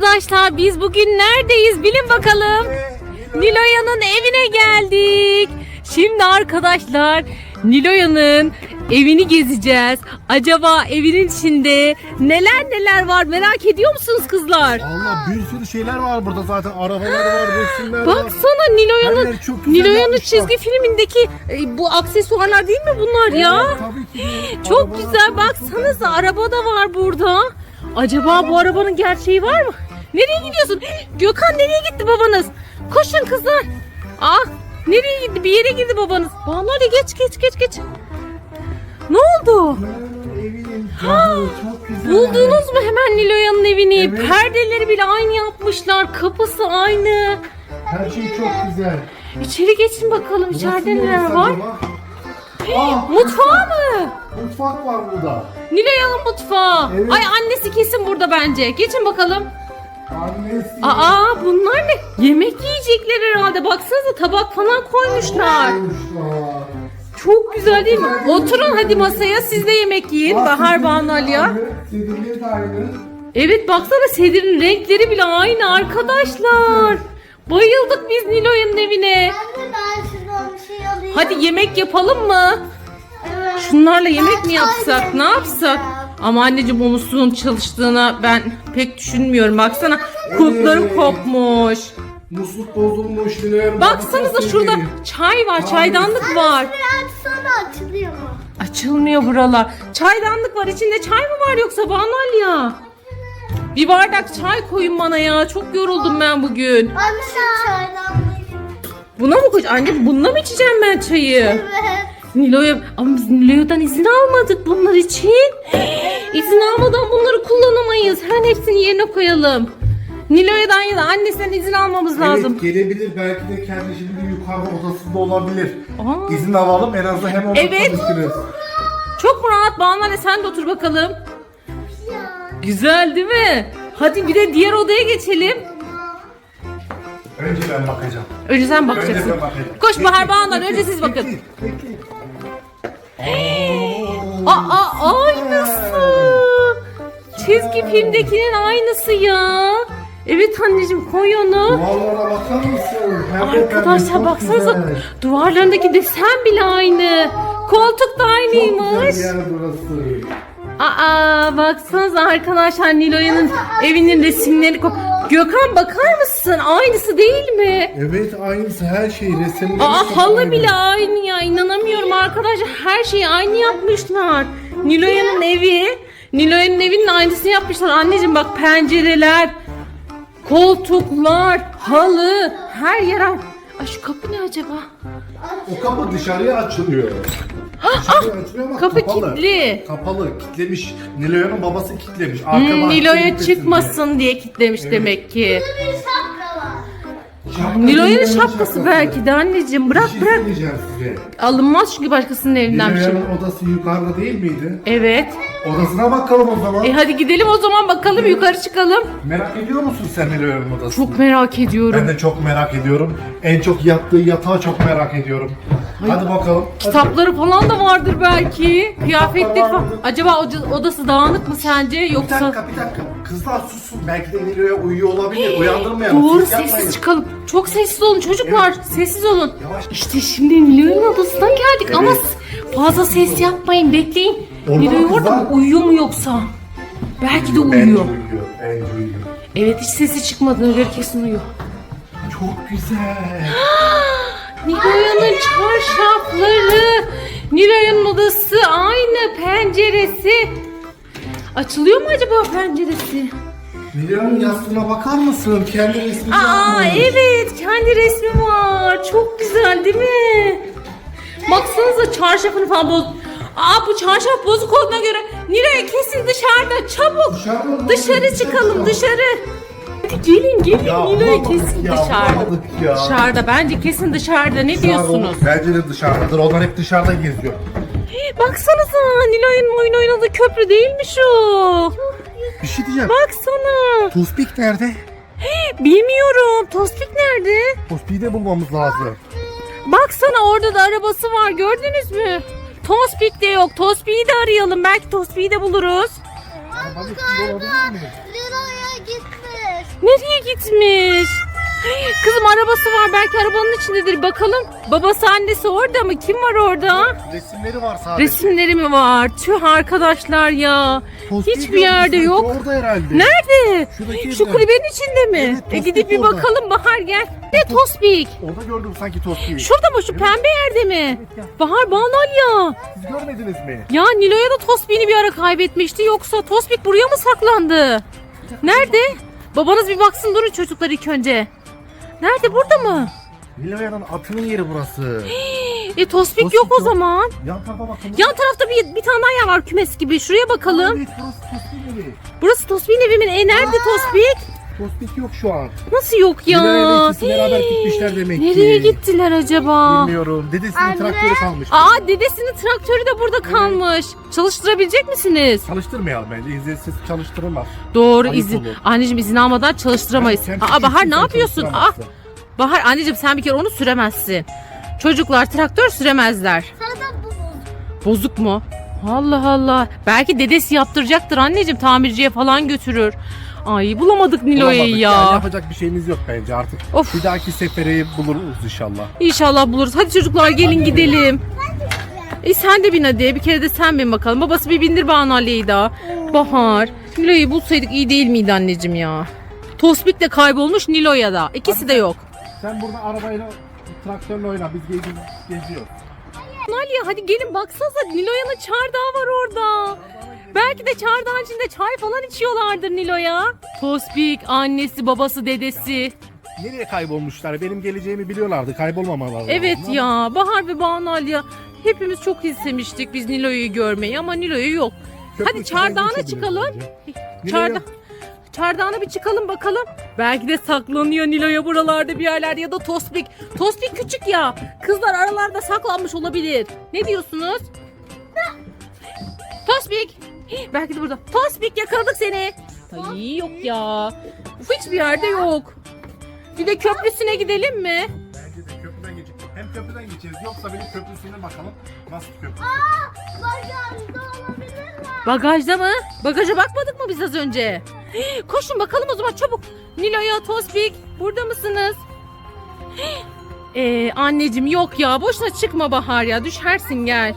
Arkadaşlar biz bugün neredeyiz bilin bakalım. Niloya'nın evine geldik. Şimdi arkadaşlar Niloya'nın evini gezeceğiz. Acaba evinin içinde neler neler var merak ediyor musunuz kızlar? Allah bir sürü şeyler var burada zaten. Arabalar var, resimler var. Baksana Niloya'nın çok güzel Niloya'nın yapmışlar. çizgi filmindeki e, bu aksesuarlar değil mi bunlar ya? Tabii ki. Çok Arabalar güzel çok baksanıza araba da var burada. Acaba bu arabanın gerçeği var mı? Nereye gidiyorsun? Gökhan nereye gitti babanız? Koşun kızlar. Ah nereye gitti? Bir yere girdi babanız. Hadi geç geç geç geç. Ne oldu? Evinin camı çok güzel. Buldunuz mu hemen Niloya'nın evini? Evet. Perdeleri bile aynı yapmışlar. Kapısı aynı. Her şey çok güzel. İçeri geçin bakalım. İçeride neler var? Aa, Mutfağı mı? mutfak var burada. Niloya'nın mutfağı. Evet. Ay annesi kesin burada bence. Geçin bakalım. Annesi. Aa bunlar ne? Yemek yiyecekler herhalde. Baksanıza tabak falan koymuşlar. Koymuşlar. Çok güzel değil mi? Oturun hadi masaya siz de yemek yiyin. Bahar Banu Aliya. aynı, Sedirleri de aynı. Evet baksana sedirin renkleri bile aynı arkadaşlar. Bayıldık biz Nilo'nun evine. Anne ben şuradan bir şey alayım. Hadi yemek yapalım mı? Evet. Şunlarla yemek mi yapsak? Ne yapsak? Ama anneciğim o musluğun çalıştığına ben pek düşünmüyorum. Baksana kulpları Evet. kopmuş. Musluk bozulmuş. Dilerim. Baksanıza şurada çay var, çaydanlık var. Açsana açılıyor mu? Açılmıyor buralar. Çaydanlık var. İçinde çay mı var yoksa Banal ya? Bir bardak çay koyun bana ya. Çok yoruldum ben bugün. Anne şu çaydan Buna mı koy? Anne bununla mı içeceğim ben çayı? Evet. Nilo'ya ama biz Nilo'dan izin almadık bunlar için. İzin almadan bunları kullanamayız. Hemen hepsini yerine koyalım. Nilo'dan ya da annesinden izin almamız lazım. Evet gelebilir belki de kendi şimdi yukarıda odasında olabilir. Aa. İzin alalım en azından hem onunla Evet. konuşuruz. Çok mu rahat Banu anne sen de otur bakalım. Güzel değil mi? Hadi bir de diğer odaya geçelim. Önce ben bakacağım. Önce sen Önce bakacaksın. ben bakacağım. Koş Bahar Peki, önce siz bakın. peki, peki. Aa aynısı. Çizgi filmdekinin aynısı ya. Evet anneciğim koy onu. Duvarlara bakar mısın? Pembe pembe, Arkadaşlar çok baksanıza güzel. duvarlarındaki desen bile aynı. Koltuk da Çok aynıymış. güzel yer burası. Aa baksanıza arkadaşlar Nilo'yanın evinin resimleri ko- Gökhan bakar mısın? Aynısı değil mi? Evet aynısı her şey resimler. Aa halı bile aynı ya inanamıyorum arkadaşlar her şeyi aynı yapmışlar. Nilo'yanın evi Nilo'yanın evinin aynısını yapmışlar anneciğim bak pencereler koltuklar halı her yer. Ay şu kapı ne acaba? O kapı dışarıya açılıyor. Ama kapı kapalı. kilitli. Kapalı, kilitlemiş. Nilo'nun babası kilitlemiş. Arka Hmm, bahçeye Nilo'ya gitmesin çıkmasın diye kilitlemiş Evet. demek ki. Bir şapka var. Nilo'yanın şapkası belki de anneciğim bırak Bir şey bırak. söyleyeceğim size. Alınmaz çünkü başkasının evinden bir şey. Nilo'nun odası yukarıda değil miydi? Evet. Odasına bakalım o zaman. E hadi gidelim o zaman bakalım yukarı çıkalım. Merak ediyor musun sen Nilo'nun odasını? Çok merak ediyorum. Ben de çok merak ediyorum. En çok yattığı yatağı çok merak ediyorum. Hadi bakalım. Kitapları falan da vardır belki. Kıyafetleri falan. Acaba oda- odası dağınık mı sence Bir yoksa? dakika bir dakika. Kızlar susun. Belki de Nilo'ya uyuyor olabilir. Uyandırmayalım. Doğru Siz yapmayın. sessiz çıkalım. Çok sessiz olun çocuklar. Sessiz olun. Yavaş. İşte şimdi Nilo'nun odasından geldik ama Evet. s- fazla ses yapmayın bekleyin. Nilo'yu orada mı uyuyor mu yoksa? Belki de uyuyor. uyuyor. Bence uyuyor. Evet hiç sesi çıkmadığına göre kesin uyuyor. Çok güzel. Nilo'yanın çarşafları, Nilo'yanın odası aynı penceresi. Açılıyor mu acaba penceresi? Nilo'nun yastığına bakar mısın? Kendi resmini Aa evet kendi resmi var. Çok güzel değil mi? Baksanıza çarşafını falan boz. Aa bu çarşaf bozuk olduğuna göre Nilo'ya kesin dışarıda çabuk. Dışarıda mı? Dışarı çıkalım dışarı. Hadi gelin gelin Ya bulamadık kesin ya, dışarıda. bulamadık ya. Dışarıda bence kesin dışarıda ne diyorsunuz? Bence de dışarıdadır. Onlar hep dışarıda geziyor. Baksanıza Nilo'nun oyun oynadığı köprü değilmiş o. Bir şey diyeceğim. Baksana. Tospik nerede? Bilmiyorum. Tospik nerede? Tospik'i de bulmamız lazım. Baksana orada da arabası var. Gördünüz mü? Tospik de yok. Tospik'i de arayalım. Belki Tospik'i de buluruz. Olabilir mi? Lilo'ya gitmiş. gitmiş. Kızım arabası var belki arabanın içindedir bakalım. Babası annesi orada mı? Kim var orada? Resimleri var sadece. Resimleri mi var? Tüh arkadaşlar ya. Tospiği Hiçbir gördüm yerde sanki yok. Orada herhalde. Nerede? Şuradaki Şu evde. kulübenin içinde mi? Evet, e Tospik gidip bir orada. bakalım Bahar gel. Ne Tospik? Orada gördüm sanki Tospi'yi. Şurada mı şu pembe yerde mi? Bahar Banalya. Siz görmediniz mi? Ya Nilo'ya da Tospik'ini bir ara kaybetmişti yoksa Tospik buraya mı saklandı? Nerede? Babanız bir baksın durun çocuklar ilk önce. Nerede burada mı? Niloya'nın atının yeri burası. E Tospik Tospik yok o yok. zaman. Yan tarafa bakın. Yan tarafta bir, bir tane daha yer var kümes gibi. Şuraya bakalım. Evet burası Tospik evi. Burası Tospik'in evi mi? E nerede Tospik? Tospik yok şu an. Nasıl yok ya? Niloya'yla ikisi beraber gitmişler demek ki. Nereye gittiler acaba? Bilmiyorum. Dedesinin Anne. traktörü kalmış. Aa dedesinin traktörü de burada kalmış. Çalıştırabilecek misiniz? Çalıştırmayalım bence. İzinsiz çalıştırılmaz. Doğru Ayıp izin. olur. Anneciğim izin almadan çalıştıramayız. Sen- Aa Bahar ne sen yapıyorsun? Ah çalıştıramazsın. Bahar anneciğim sen bir kere onu süremezsin. Çocuklar traktör süremezler. Sana bu bozuk. Bozuk mu? Allah Allah. Belki dedesi yaptıracaktır anneciğim tamirciye falan götürür. Ay bulamadık Nilo'yu Bulamadık ya. Yani yapacak bir şeyimiz yok bence artık. Of. Bir dahaki sefere buluruz inşallah. İnşallah buluruz. Hadi çocuklar gelin gidelim. E sen de bin hadi. Bir kere de sen bin bakalım. Babası bir bindir Banu Ali'yi daha. Bahar. Nilo'yu bulsaydık iyi değil miydi anneciğim ya? Tospik de kaybolmuş Nilo'ya da. İkisi de yok. Sen burada arabayla traktörle oyna. Biz gezi, geziyoruz. Aliye hadi gelin baksanıza Nilo'yanın çardağı var orada. Belki de çardağın içinde çay falan içiyorlardır Nilo'ya. Tospik, annesi, babası, dedesi. Nereye kaybolmuşlar? Benim geleceğimi biliyorlardı. Kaybolmamaları Evet lazım. ya Bahar ve Banu Aliye hepimiz çok istemiştik biz Nilo'yu görmeyi ama Nilo'yu yok. Köprü Hadi içinden çardağına geçebiliriz çıkalım. bence. Çarda Nilo'ya- Çardağına bir çıkalım bakalım. Belki de saklanıyor Nilo'ya buralarda bir yerlerde ya da Tospik. Tospik küçük ya. Kızlar aralarda saklanmış olabilir. Ne diyorsunuz? Tospik. Hii, Belki de burada. Tospik yakaladık seni. Ay yok ya. Uf, hiçbir yerde yok. Bir de köprüsüne gidelim mi? Bence de köprüden geçeceğiz. Hem köprüden geçeceğiz. Yoksa benim köprüsüne bakalım. Nasıl köprü? Bacağımda olabilirler. Bagajda mı? Bagaja bakmadık mı biz az önce? Hii, Koşun bakalım o zaman çabuk. Nilo'ya, Tospik burada mısınız? Hii, Ee, anneciğim yok ya boşuna çıkma Bahar ya düşersin gel.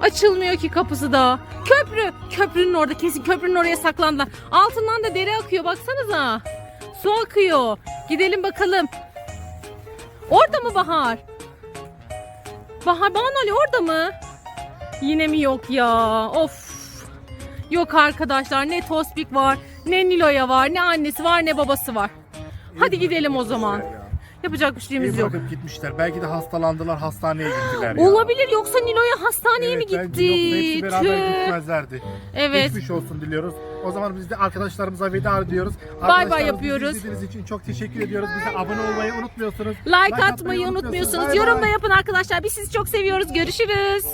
Açılmıyor ki kapısı da. Köprü. Köprünün orada kesin köprünün oraya saklandılar. Altından da dere akıyor baksanıza. Su akıyor. Gidelim bakalım. Orada mı Bahar? Bahar Banu Ali orada mı? Yine mi yok ya? Of. Yok arkadaşlar ne Tospik var, ne Nilo'ya var, ne annesi var, ne babası var. Hadi gidelim o zaman. Ya. Yapacak bir şeyimiz yok. bırakıp gitmişler. Belki de hastalandılar. Hastaneye gittiler ya. Olabilir yoksa Nilo'ya hastaneye mi Evet, gitti? Yoksa hepsi beraber Tüh. gitmezlerdi. Evet. Geçmiş olsun diliyoruz. O zaman biz de arkadaşlarımıza veda ediyoruz. bay Arkadaşlarımız yapıyoruz. bizi izlediğiniz için çok teşekkür ediyoruz. Bize abone olmayı unutmuyorsunuz. Like atmayı unutmuyorsunuz. Bay Yorum da bay. yapın arkadaşlar. Biz sizi çok seviyoruz. Görüşürüz.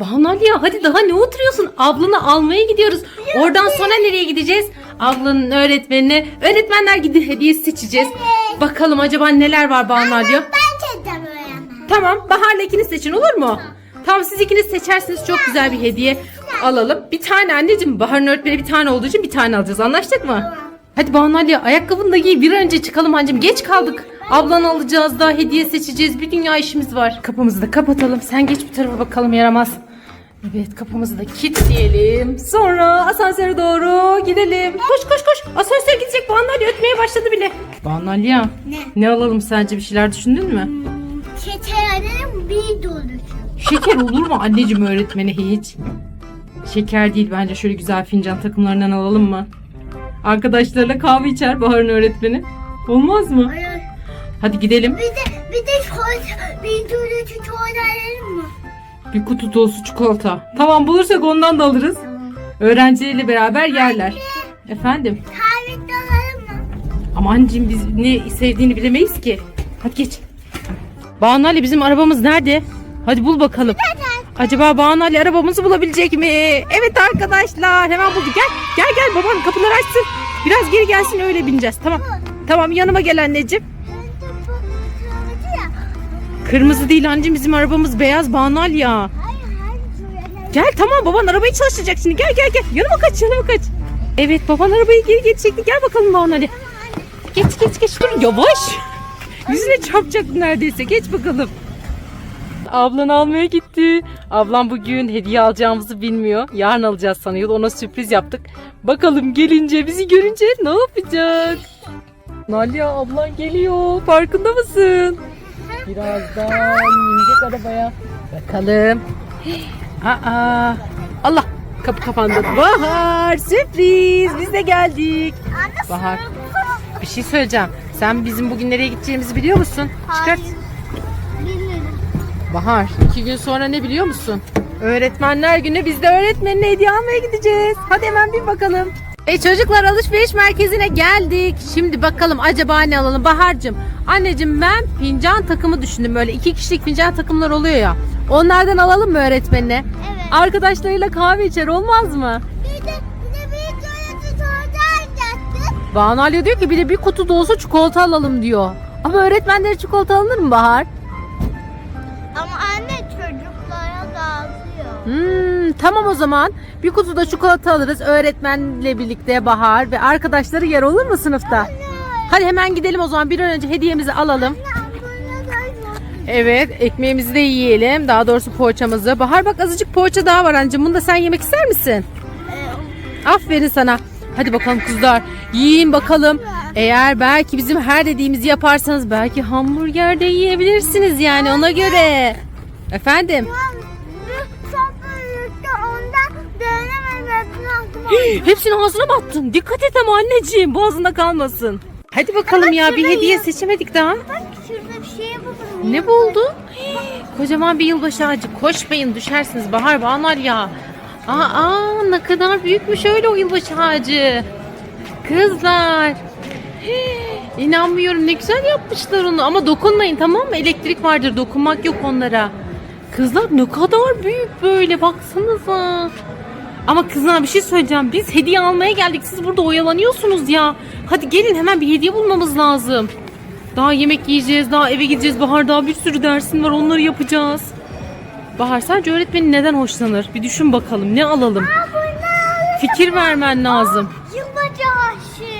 Banu ya hadi daha ne oturuyorsun? Ablanı almaya gidiyoruz. Oradan sonra nereye gideceğiz? Ablanın öğretmenine öğretmenler gidi hediyesi seçeceğiz. Bakalım acaba neler var Banu ya? Ben çekeceğim öğrenmem. Tamam Bahar'la ikiniz seçin olur mu? Tamam siz ikiniz seçersiniz çok güzel bir hediye alalım. Bir tane anneciğim Bahar'ın öğretmeni bir tane olduğu için bir tane alacağız anlaştık mı? Hadi Banu Ali ayakkabını da giy bir önce çıkalım anneciğim geç kaldık. Ablanı alacağız daha hediye seçeceğiz bir dünya işimiz var. Kapımızı da kapatalım sen geç bir tarafa bakalım yaramaz. Evet kapımızı da kilitleyelim. Sonra asansöre doğru gidelim. Koş koş koş. Asansör gidecek. Banu Ali ötmeye başladı bile. Banu Ali ya. Ne? Ne alalım sence bir şeyler düşündün mü? Şekerim bir dolu. Şeker olur mu anneciğim öğretmeni hiç? Şeker değil bence şöyle güzel fincan takımlarından alalım mı? Arkadaşlarıyla kahve içer Bahar'ın öğretmeni. Olmaz mı? Hayır. Hadi gidelim. Bir de bir de çikolata, bir dolu çikolata alalım mı? Bir kutu dolusu çikolata. Tamam bulursak ondan da alırız. Öğrencileriyle beraber yerler. Efendim? Kahve de alalım mı? Ama anneciğim biz ne sevdiğini bilemeyiz ki. Hadi geç. Banu Ali bizim arabamız nerede? Hadi bul bakalım. Acaba Banu Ali arabamızı bulabilecek mi? Evet arkadaşlar hemen buldu. Gel gel gel baban kapıları açsın. Biraz geri gelsin öyle bineceğiz. Tamam. Tamam yanıma gel anneciğim. Kırmızı değil anneciğim bizim arabamız beyaz Banu Ali ya. Gel tamam baban arabayı çalıştıracak şimdi. Gel gel gel. Yanıma kaç yanıma kaç. Evet baban arabayı geri çekti. Gel bakalım Banu Ali. geç geç dur yavaş. Yüzüne çarpacaktı neredeyse. Geç bakalım. Ablan almaya gitti. Ablam bugün hediye alacağımızı bilmiyor. Yarın alacağız sanıyordu. Ona sürpriz yaptık. Bakalım gelince bizi görünce ne yapacak? Nalia ablan geliyor. Farkında mısın? Birazdan binecek arabaya. Bakalım. Aa, Allah kapı kapandı. Bahar sürpriz biz de geldik. Bahar. Bir şey söyleyeceğim. Sen bizim bugün nereye gideceğimizi biliyor musun? Çıkart. Bilmiyorum. Bahar iki gün sonra ne biliyor musun? Öğretmenler günü biz de öğretmenine hediye almaya gideceğiz. Hadi hemen bir bakalım. E çocuklar alışveriş merkezine geldik. Şimdi bakalım acaba ne alalım Bahar'cığım. Anneciğim ben fincan takımı düşündüm. Böyle iki kişilik fincan takımlar oluyor ya. Onlardan alalım mı öğretmenine? Evet. Arkadaşlarıyla kahve içer olmaz mı? Bir de bir de bir tuvalete alacaktı. Banu Ali diyor ki bir de bir kutu dolusu çikolata alalım diyor. Ama öğretmenlere çikolata alınır mı Bahar? Ama anne çocuklara dağıtıyor. Hmm, tamam o zaman. Bir kutuda çikolata alırız öğretmenle birlikte Bahar ve arkadaşları yer olur mu sınıfta? Hadi hemen gidelim o zaman bir an önce hediyemizi alalım. Evet ekmeğimizi de yiyelim. Daha doğrusu poğaçamızı. Bahar bak azıcık poğaça daha var anneciğim. Bunu da sen yemek ister misin? Aferin sana. Hadi bakalım kızlar. Yiyin bakalım. Eğer belki bizim her dediğimizi yaparsanız belki hamburger de yiyebilirsiniz yani ona göre. Efendim? Hepsini ağzına mı attın? Dikkat et ama anneciğim boğazında kalmasın. Hadi bakalım ya bir hediye seçemedik daha. Bak şurada bir şey buldum. Ne buldu? Kocaman bir yılbaşı ağacı. Koşmayın düşersiniz Bahar Bağlar ya. Aa, aa ne kadar büyükmüş öyle o yılbaşı ağacı. Kızlar. Hii, İnanmıyorum ne güzel yapmışlar onu ama dokunmayın tamam mı? Elektrik vardır dokunmak yok onlara. Kızlar ne kadar büyük böyle baksanıza. Ama kızlar bir şey söyleyeceğim. Biz hediye almaya geldik. Siz burada oyalanıyorsunuz ya. Hadi gelin hemen bir hediye bulmamız lazım. Daha yemek yiyeceğiz, daha eve gideceğiz. Bahar daha bir sürü dersin var onları yapacağız. Bahar sence öğretmenin neden hoşlanır? Bir düşün bakalım ne alalım? Fikir vermen lazım. Yılbaşı aşı.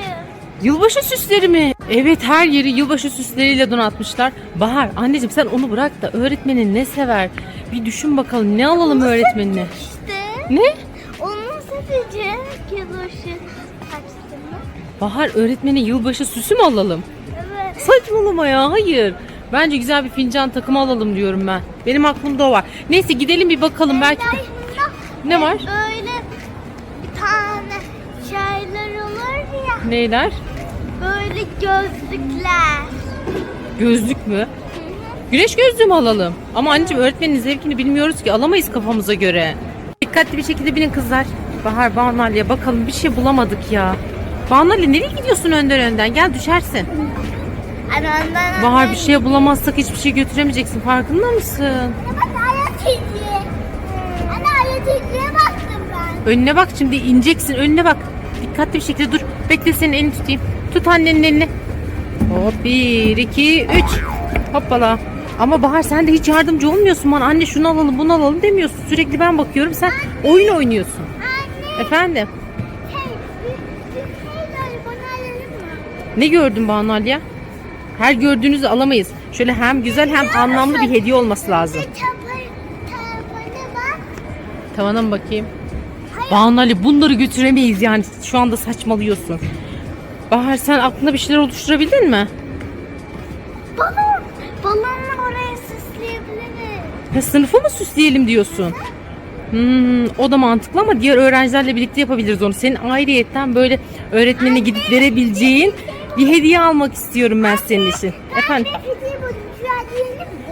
Yılbaşı süsleri mi? Evet her yeri yılbaşı süsleriyle donatmışlar. Bahar anneciğim sen onu bırak da öğretmenin ne sever? Bir düşün bakalım ne alalım öğretmenine? İşte. Ne? Sadece yılbaşı açtı mı? Bahar öğretmene yılbaşı süsü mü alalım? Evet. Saçmalama ya hayır. Bence güzel bir fincan takımı alalım diyorum ben. Benim aklımda o var. Neyse gidelim bir bakalım belki de. Ne var? Böyle bir tane şeyler olur ya. Neyler? Böyle gözlükler. Gözlük mü? Güneş gözlüğü mü alalım? Ama anneciğim öğretmenin zevkini bilmiyoruz ki alamayız kafamıza göre. Dikkatli bir şekilde binin kızlar. Bahar Banalya bakalım bir şey bulamadık ya. Banalya nereye gidiyorsun önden önden? Gel düşersin. Anne ondan Bahar bir şey bulamazsak hiçbir şey götüremeyeceksin farkında mısın? Anne. Önüne bak şimdi ineceksin önüne bak. Dikkatli bir şekilde dur. Bekle senin elini tutayım. Tut annenin elini. Hop bir iki üç. Hoppala. Ama Bahar sen de hiç yardımcı olmuyorsun bana. Anne şunu alalım bunu alalım demiyorsun. Sürekli ben bakıyorum sen oyun oynuyorsun. Efendim Hey, bir, bir şeyler bana alalım mı? ne gördün Banu Alya? Her gördüğünüzü alamayız. Şöyle hem güzel hem anlamlı bir hediye olması lazım. Bir tabanı bak. Tavana mı bakayım? Banu Ali bunları götüremeyiz yani. Şu anda saçmalıyorsun. Bahar sen aklında bir şeyler oluşturabildin mi? Balon. Balonla oraya süsleyebiliriz. Ya sınıfı mı süsleyelim diyorsun? Hmm, o da mantıklı ama diğer öğrencilerle birlikte yapabiliriz onu. Senin ayrıyetten böyle öğretmenine gidip verebileceğin bir hediye almak istiyorum ben senin için. Efendim?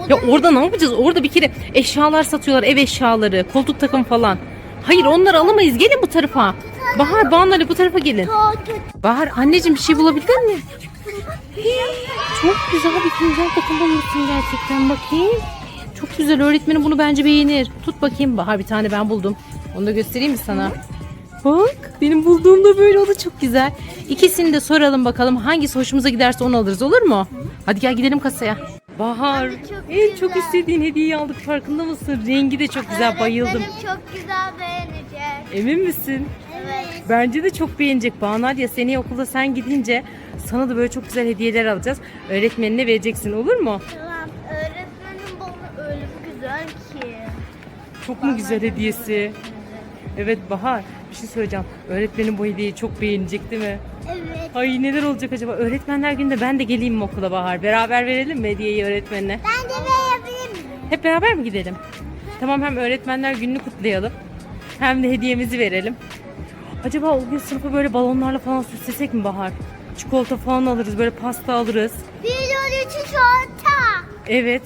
Ya orada ne yapacağız? Orada bir kere eşyalar satıyorlar, ev eşyaları, koltuk takım falan. Hayır onları alamayız. Gelin bu tarafa. Bahar, Banu Ali bu tarafa gelin. Bahar anneciğim bir şey bulabildin mi? Çok güzel bir fincan takım bulmuşsun gerçekten bakayım. Çok güzel öğretmenim bunu bence beğenir. Tut bakayım Bahar bir tane ben buldum. Onu da göstereyim mi sana? Bak benim bulduğum da böyle o da çok güzel. İkisini de soralım bakalım hangisi hoşumuza giderse onu alırız olur mu? Hadi gel gidelim kasaya. Bahar çok en çok güzel. istediğin hediyeyi aldık farkında mısın? Rengi de çok güzel bayıldım. Öğretmenim çok güzel beğenecek. Emin misin? Evet. Evet. Bence de çok beğenecek. Banu ya seneye okulda sen gidince sana da böyle çok güzel hediyeler alacağız. Öğretmenine vereceksin olur mu? Tamam. Çok mu güzel hediyesi? Evet Bahar bir şey söyleyeceğim. Öğretmenin bu hediyeyi çok beğenecek değil mi? Evet. Ay neler olacak acaba? Öğretmenler günde ben de geleyim mi okula Bahar? Beraber verelim mi hediyeyi öğretmenine? Ben de verebilir miyim? Hep beraber mi gidelim? Tamam hem öğretmenler gününü kutlayalım. Hem de hediyemizi verelim. Acaba o gün sınıfı böyle balonlarla falan süslesek mi Bahar? Çikolata falan alırız, böyle pasta alırız. Bir yol için çanta. Evet.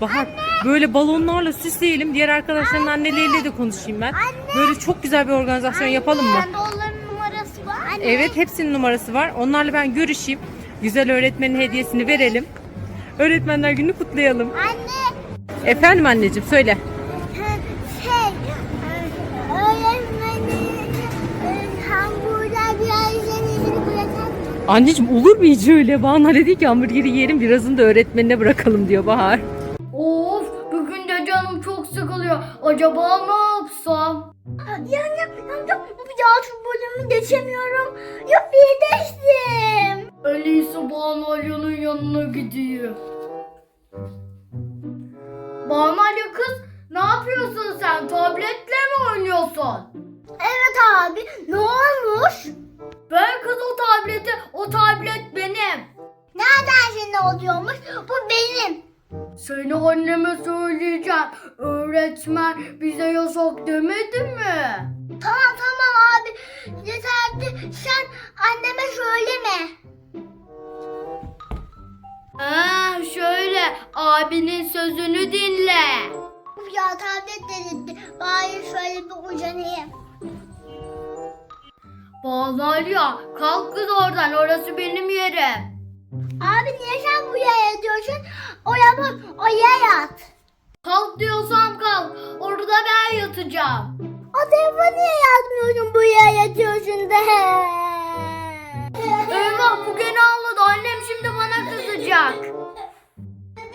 Bahar böyle balonlarla süsleyelim. Diğer arkadaşların anneleriyle de konuşayım ben. Anne. Böyle çok güzel bir organizasyon yapalım mı? Bende onların numarası var. Anne. Evet hepsinin numarası var. Onlarla ben görüşeyim. Güzel öğretmenin hediyesini verelim. Öğretmenler gününü kutlayalım. Anne. Efendim anneciğim söyle. Şey. Hamburger? Anneciğim olur mu hiç öyle? Bana dedi ki hamburgeri yiyelim birazını da öğretmenine bırakalım diyor Bahar. Acaba ne yapsam? Ya ya ya ya şu bölümü geçemiyorum. Ya bir geçtim. Öyleyse Banalyo'nun yanına gideyim. Banalya kız ne yapıyorsun sen? Tabletle mi oynuyorsun? Evet abi ne olmuş? Ver kız o tableti. O tablet benim. Nereden şimdi oluyormuş? Bu benim. Seni anneme söyleyeceğim. Öğretmen bize yasak demedi mi? Tamam tamam abi. Yeterli. Sen anneme söyleme. Ha şöyle abinin sözünü dinle. Ya tablet dedi. Bari şöyle bir ucanayım. Banalya kalk kız oradan orası benim yerim. Abi niye sen buraya yatıyorsun? Oraya bak, oraya yat. Kalk diyorsam kalk. Orada ben yatacağım. O tarafa niye yatmıyorsun buraya yatıyorsun da? Eyvah bu gene ağladı. Annem şimdi bana kızacak.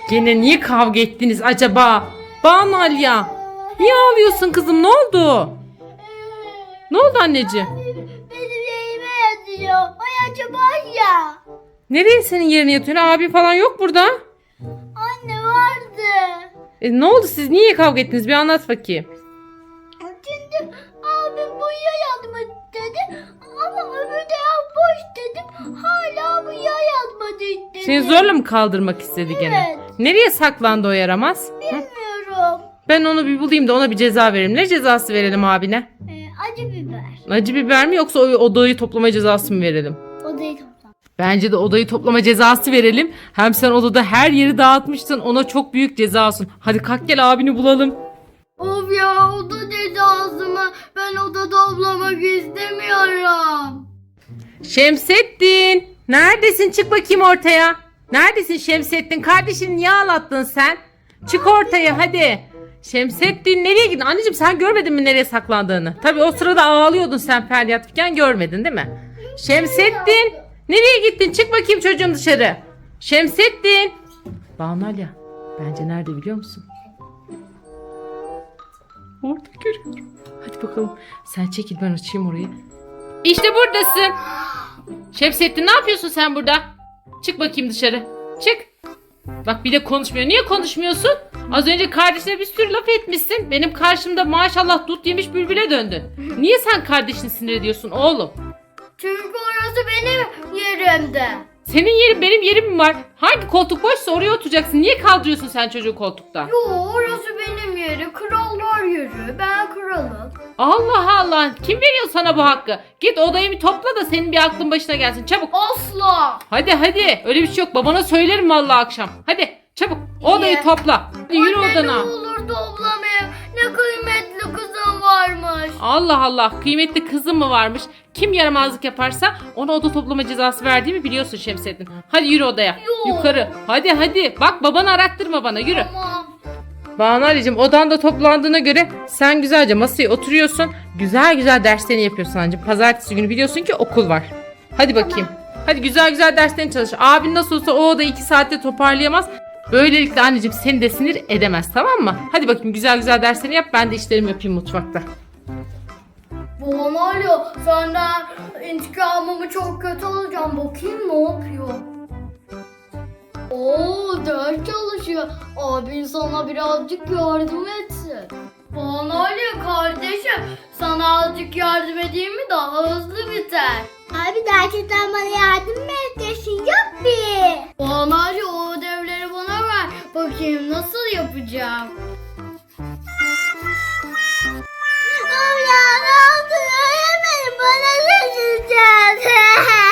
Gene niye kavga ettiniz acaba? Banu Alya. Niye ağlıyorsun kızım ne oldu? Ne oldu anneciğim? Benim yerime yatıyor. O yatıyor ya. Nereye senin yerine yatıyorsun? Abi falan yok burada. Anne vardı. E, ne oldu siz niye kavga ettiniz? Bir anlat bakayım. Şimdi abim buraya yatma dedi. Ama öbür taraf boş dedim. Hala buraya yatmadı dedi. Seni zorla mı kaldırmak istedi gene? Evet. Nereye saklandı o yaramaz? Hı? Bilmiyorum. Ben onu bir bulayım da ona bir ceza verelim. Ne cezası verelim abine? Ee, acı biber. Acı biber mi yoksa o odayı toplama cezası mı verelim? Odayı. Bence de odayı toplama cezası verelim. Hem sen odada her yeri dağıtmıştın ona çok büyük ceza olsun. Hadi kalk gel abini bulalım. Of ya oda cezası mı? Ben oda toplamak istemiyorum. Şemsettin neredesin çık bakayım ortaya. Neredesin Şemsettin kardeşini niye ağlattın sen? Çık ortaya hadi. Şemsettin nereye gittin? Anneciğim sen görmedin mi nereye saklandığını? Tabii o sırada ağlıyordun sen feryat görmedin değil mi? Şemsettin nereye gittin? Çık bakayım çocuğum dışarı. Şemsettin. Banu Alya bence nerede biliyor musun? Orada görüyorum. Hadi bakalım. Sen çekil ben açayım orayı. İşte buradasın. Şemsettin ne yapıyorsun sen burada? Çık bakayım dışarı. Çık. Bak bir de konuşmuyor. Niye konuşmuyorsun? Az önce kardeşine bir sürü laf etmişsin. Benim karşımda maşallah dut yemiş bülbüle döndün. Niye sen kardeşini sinir ediyorsun oğlum? Çünkü orası benim yerimde. Senin yerin benim yerim mi var? Hangi koltuk boşsa oraya oturacaksın. Niye kaldırıyorsun sen çocuğu koltukta? Yo orası benim yeri. Krallar yeri. Ben kralım. Allah Allah. Kim veriyor sana bu hakkı? Git odayı bir topla da senin bir aklın başına gelsin. Çabuk. Asla. Hadi hadi. Öyle bir şey yok. Babana söylerim vallahi akşam. Hadi çabuk. Odayı İyi. topla. Hadi yürü Anne ne odana. olur toplamayayım. Ne kıymetli kızım varmış. Allah Allah. Kıymetli kızım mı varmış? Kim yaramazlık yaparsa ona oda toplama cezası verdiğimi biliyorsun Şemsettin. Hadi yürü odaya. Yok. Yukarı. Hadi hadi. Bak babanı arattırma bana. Yürü. Tamam. Banu Ali'cim odanda toplandığına göre sen güzelce masaya oturuyorsun. Güzel güzel derslerini yapıyorsun anneciğim. Pazartesi günü biliyorsun ki okul var. Hadi bakayım. Hadi güzel güzel derslerini çalış. Abin nasıl olsa o odayı iki saatte toparlayamaz. Böylelikle anneciğim seni de sinir edemez tamam mı? Hadi bakayım güzel güzel derslerini yap ben de işlerimi yapayım mutfakta. Babam arıyor. Senden intikamımı çok kötü alacağım. Bakayım ne yapıyor. Oo ders çalışıyor. Abin sana birazcık yardım etsin. Arıyor kardeşim. Sana azıcık yardım edeyim mi daha hızlı biter. Abi gerçekten bana yardım mı edeceksin? Yok bir. Bana arıyor o ödevleri bana ver. Bakayım nasıl yapacağım. Abla ne oldu? Öğretmenim bana Oo,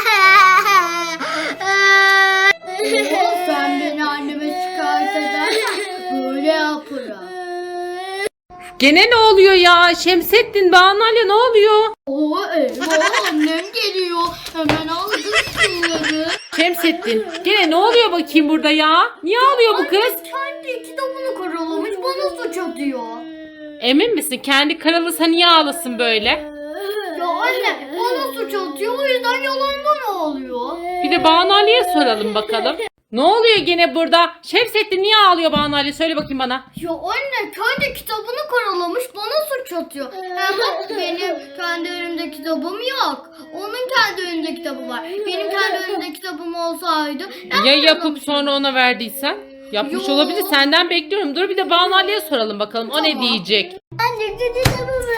Gene ne oluyor ya? Şemsettin, Banalya ne oluyor? Oo eyvah annem geliyor. Hemen aldım şunları. Şemsettin, gene ne oluyor bakayım burada ya? Niye ağlıyor bu kız? Kendi kitabını karalamış bana suç atıyor. Emin misin? Kendi karalısa niye ağlasın böyle? Ya anne bana suç atıyor o yüzden yalandan ağlıyor. Bir de Banalya soralım bakalım. Ne oluyor gene burada? Şemsettin niye ağlıyor Banalya? Söyle bakayım bana. Ya anne kendi kitabını karalamış bana suç atıyor. Hem benim kendi önümde kitabım yok. Onun kendi önünde kitabı var. Benim kendi önümde kitabım olsaydı. ben Ya yapıp sonra ona verdiysen? Yapmış Yo. olabilir. Senden bekliyorum. Dur bir de Banalya'ya soralım bakalım. O ne Tamam. diyecek? Anne bir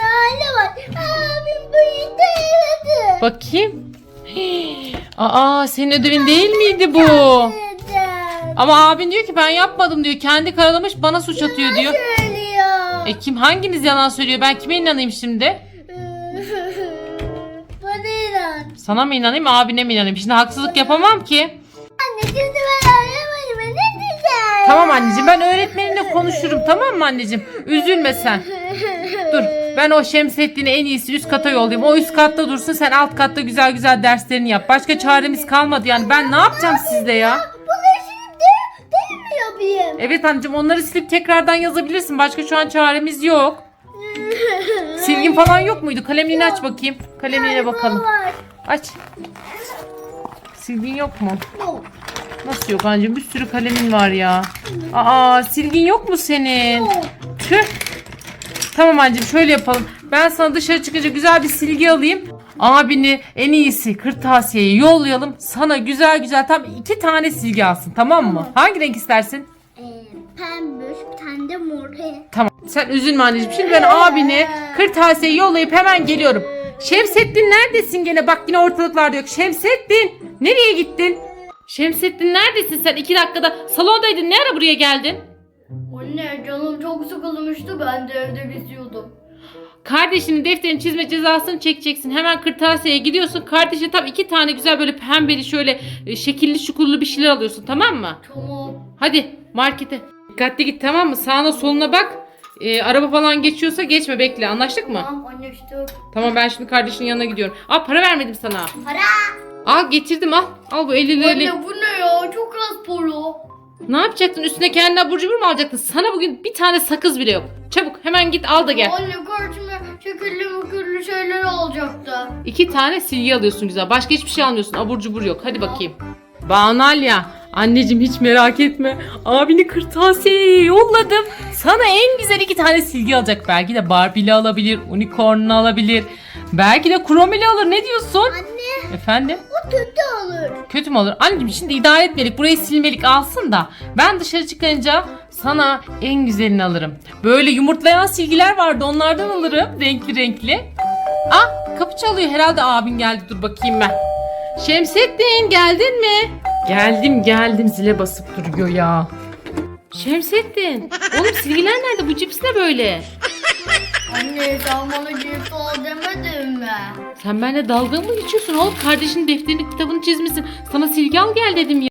hale var. Abim bu işte yaradı. Bakayım. Aa senin ödevin değil miydi bu? Ama abin diyor ki ben yapmadım diyor. Kendi karalamış bana suç atıyor diyor. Söylüyor. E kim hanginiz yalan söylüyor? Ben kime inanayım şimdi? Bana inan. Sana mı inanayım abine mi inanayım? Şimdi haksızlık yapamam ki. Anne şimdi ben aramadım. Ne diyeceğim? Tamam anneciğim ben öğretmenimle konuşurum tamam mı anneciğim? Üzülme sen. Dur ben o Şemsettin'i en iyisi üst kata yollayayım. O üst katta dursun sen alt katta güzel güzel derslerini yap. Başka çaremiz kalmadı yani. Ben ne yapacağım sizde ya? Yapayım? Evet anneciğim onları silip tekrardan yazabilirsin. Başka şu an çaremiz yok. Silgin falan yok muydu? Kalemliğini aç bakayım. Kalemliğine bakalım. Var. Aç. Silgin yok mu? Yok. Nasıl yok anneciğim? Bir sürü kalemin var ya. Aa silgin yok mu senin? Tüh. Tamam anneciğim şöyle yapalım. Ben sana dışarı çıkınca güzel bir silgi alayım. Abini en iyisi kırtasiyeye yollayalım. Sana güzel güzel tam iki tane silgi alsın tamam mı? Hangi renk istersin? Ee, pembiş bir tane de mor. Tamam. Sen üzülme anneciğim. Şimdi ben abini kırtasiye yollayıp hemen geliyorum. Şemsettin neredesin gene? Bak yine ortalıklarda yok. Şemsettin nereye gittin? Şemsettin neredesin sen? İki dakikada salondaydın. Ne ara buraya geldin? Anne canım çok sıkılmıştı ben de evde geziyordum. Kardeşinin defterini çizme cezasını çekeceksin. Hemen kırtasiyeye gidiyorsun. Kardeşine tam iki tane güzel böyle pembeli şöyle e, şekilli şukurlu bir şeyler alıyorsun tamam mı? Tamam. Hadi markete. Dikkatli git tamam mı? Sağına soluna bak. E, araba falan geçiyorsa geçme bekle anlaştık mı? Tamam işte. Tamam ben şimdi kardeşinin yanına gidiyorum. Aa para vermedim sana. Para. Al getirdim al. Al bu 50 lirayı. Anne bu ne ya çok az polo. Ne yapacaktın? Üstüne kendine abur cubur mu alacaktın? Sana bugün bir tane sakız bile yok. Çabuk hemen git al da gel. Anne karşıma şekilli mükürlü şeyler alacaktı. İki tane silgi alıyorsun güzel. Başka hiçbir şey almıyorsun. Abur cubur yok. Hadi bakayım. Banalya. Anneciğim hiç merak etme. Abini kırtasiyeye yolladım. Sana en güzel iki tane silgi alacak. Belki de Barbie'li alabilir. Unicorn'lu alabilir. Belki de Chrome'li alır. Ne diyorsun? Anne Efendim? o kötü olur. Kötü mü olur? Anneciğim şimdi idare etmelik. Burayı silmelik alsın da. Ben dışarı çıkınca sana en güzelini alırım. Böyle yumurtlayan silgiler vardı. Onlardan alırım. Renkli renkli. Ah kapı çalıyor. Herhalde abin geldi. Dur bakayım ben. Şemsettin geldin mi? Geldim geldim. Zile basıp duruyor ya. Şemsettin. Oğlum silgiler nerede? Bu cips ne böyle? Anne bana cips al demedin mi? Sen benimle dalga mı geçiyorsun oğlum? Kardeşinin defterini kitabını çizmişsin. Sana silgi al gel dedim ya.